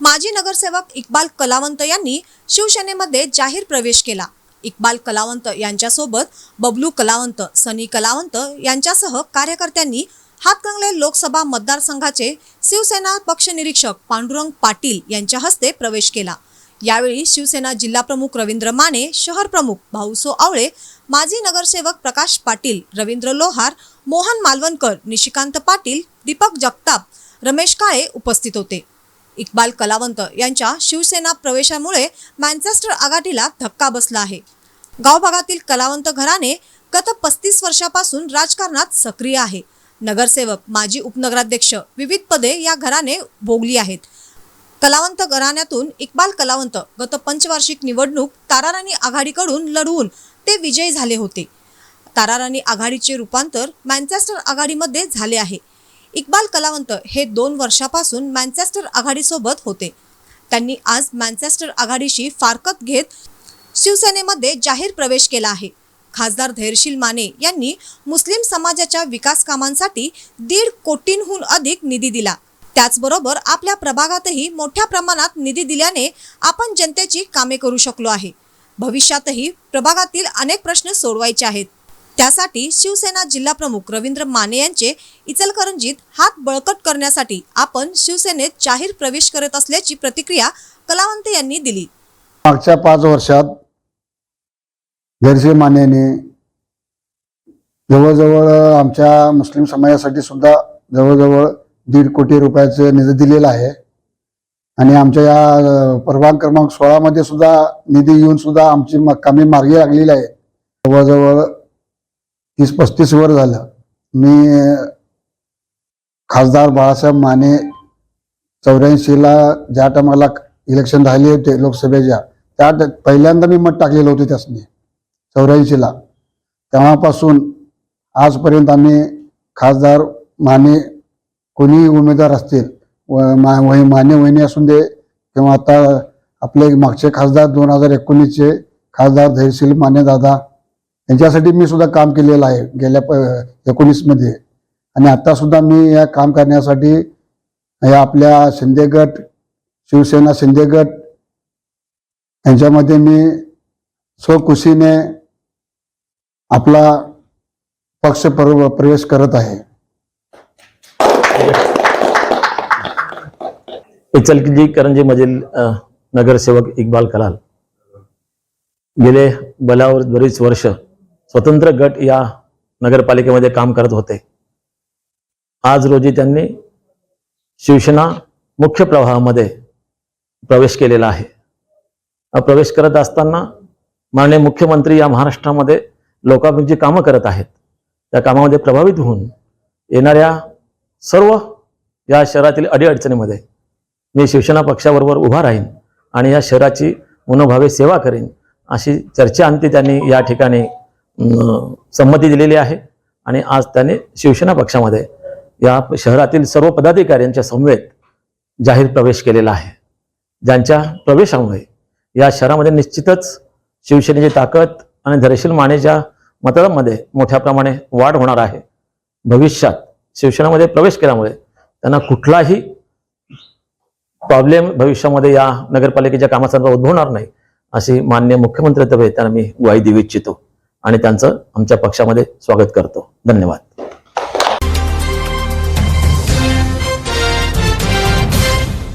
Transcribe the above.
माजी नगरसेवक इक्बाल कलावंत यांनी शिवसेनेमध्ये जाहीर प्रवेश केला. इक्बाल कलावंत यांच्यासोबत बबलू कलावंत सनी कलावंत यांच्यासह कार्यकर्त्यांनी हातकंगले लोकसभा मतदारसंघाचे शिवसेना पक्षनिरीक्षक पांडुरंग पाटील यांच्या हस्ते प्रवेश केला. यावेळी शिवसेना जिल्हाप्रमुख रवींद्र माने शहर प्रमुख भाऊसो आवळे माजी नगरसेवक प्रकाश पाटील रवींद्र लोहार मोहन मालवणकर निशिकांत पाटील दीपक जगताप रमेश काळे उपस्थित होते. इक्बाल कलावंत यांच्या शिवसेना प्रवेशामुळे मँचेस्टर आघाडीला धक्का बसला आहे. गावभागातील कलावंत घराणे गत पस्तीस वर्षापासून राजकारणात सक्रिय आहे. नगरसेवक माजी उपनगराध्यक्ष विविध पदे या घराने भोगली आहेत. कलावंत घराण्यातून इक्बाल कलावंत गत पंचवार्षिक निवडणूक ताराराणी आघाडीकडून लढवून ते विजयी झाले होते. ताराराणी आघाडीचे रूपांतर मँचेस्टर आघाडीमध्ये झाले आहे. इक्बाल कलावंत हे दोन वर्षापासून मॅन्चेस्टर आघाडीसोबत होते. त्यांनी आज मॅन्चेस्टर आघाडीशी फारकत घेत शिवसेनेमध्ये जाहीर प्रवेश केला आहे. खासदार धैर्यशील माने यांनी मुस्लिम समाजाच्या विकास कामांसाठी दीड कोटींहून अधिक निधी दिला. त्याचबरोबर आपल्या प्रभागातही मोठ्या प्रमाणात निधी दिल्याने आपण जनतेची कामे करू शकलो आहे. भविष्यातही प्रभागातील अनेक प्रश्न सोडवायचे आहेत. त्यासाठी शिवसेना जिल्हाप्रमुख रवींद्र माने यांचे इचलकरंजीत हात बळकट करण्यासाठी आपण शिवसेनेत जाहीर प्रवेश करत असल्याची प्रतिक्रिया कलावंत यांनी दिली. मागच्या पाच वर्षात धैर्य मानेने जवळजवळ आमच्या मुस्लिम समाजासाठी सुद्धा जवळजवळ दीड कोटी रुपयाचे निधी दिलेला आहे. आणि आमच्या या अ, प्रभाग क्रमांक सोळामध्ये सुद्धा निधी येऊन सुद्धा आमची कामे मार्गी लागलेली आहे. जवळजवळ तीस पस्तीस वर झालं. मी खासदार बाळासाहेब माने चौऱ्याऐंशीला ज्या टायमाला इलेक्शन झाले होते लोकसभेच्या त्या ट- पहिल्यांदा मी मत टाकलेलं होते त्यासनी चौऱ्याऐंशीला तेव्हापासून आजपर्यंत आम्ही खासदार माने कोणी उमेदवार असतील व मा वही- माने वहिनी असून दे किंवा आता आपले मागचे खासदार दोन हजार एकोणीसचे खासदार धैर्यशील माने दादा यांच्यासाठी मी सुद्धा काम केलेलं आहे गेल्या प एकोणीसमध्ये. आणि आता सुद्धा मी या काम करण्यासाठी या आपल्या शिंदे गट शिवसेना शिंदे गट यांच्यामध्ये मी स्वखुशीने आपला पक्ष प्रवेश करत आहे. इचलकरंजी करंजी मधील नगरसेवक इक्बाल कलाल. गेले बलावर बरीच वर्ष स्वतंत्र गट या नगरपालिकेमध्ये काम करत होते. आज रोजी त्यांनी शिवसेना मुख्य प्रवाहामध्ये प्रवेश केलेला आहे. प्रवेश करत असताना माननीय मुख्यमंत्री या महाराष्ट्रामध्ये लोकाभिमुखी कामं करत आहेत. त्या कामामध्ये प्रभावित होऊन येणाऱ्या सर्व या शहरातील अडीअडचणीमध्ये मी शिवसेना पक्षाबरोबर उभा राहीन आणि या शहराची मनोभावे सेवा करेन अशी चर्चा अंती त्यांनी या ठिकाणी संमती दिलेली आहे आणि आज त्याने शिवसेना पक्षामध्ये या शहरातील सर्व पदाधिकाऱ्यांच्या समवेत जाहीर प्रवेश केलेला आहे. ज्यांच्या प्रवेशामुळे या शहरामध्ये निश्चितच शिवसेनेची ताकद आणि धरशील मानेच्या मतदामध्ये मोठ्या प्रमाणे वाढ होणार आहे. भविष्यात शिवसेनामध्ये प्रवेश केल्यामुळे त्यांना कुठलाही प्रॉब्लेम भविष्यामध्ये या नगरपालिकेच्या कामासंदर्भात उद्भवणार नाही अशी मान्य मुख्यमंत्री तब्येत त्यांना मी ग्वाही देऊ इच्छितो. आणि त्यांचं आमच्या पक्षामध्ये स्वागत करतो. धन्यवाद.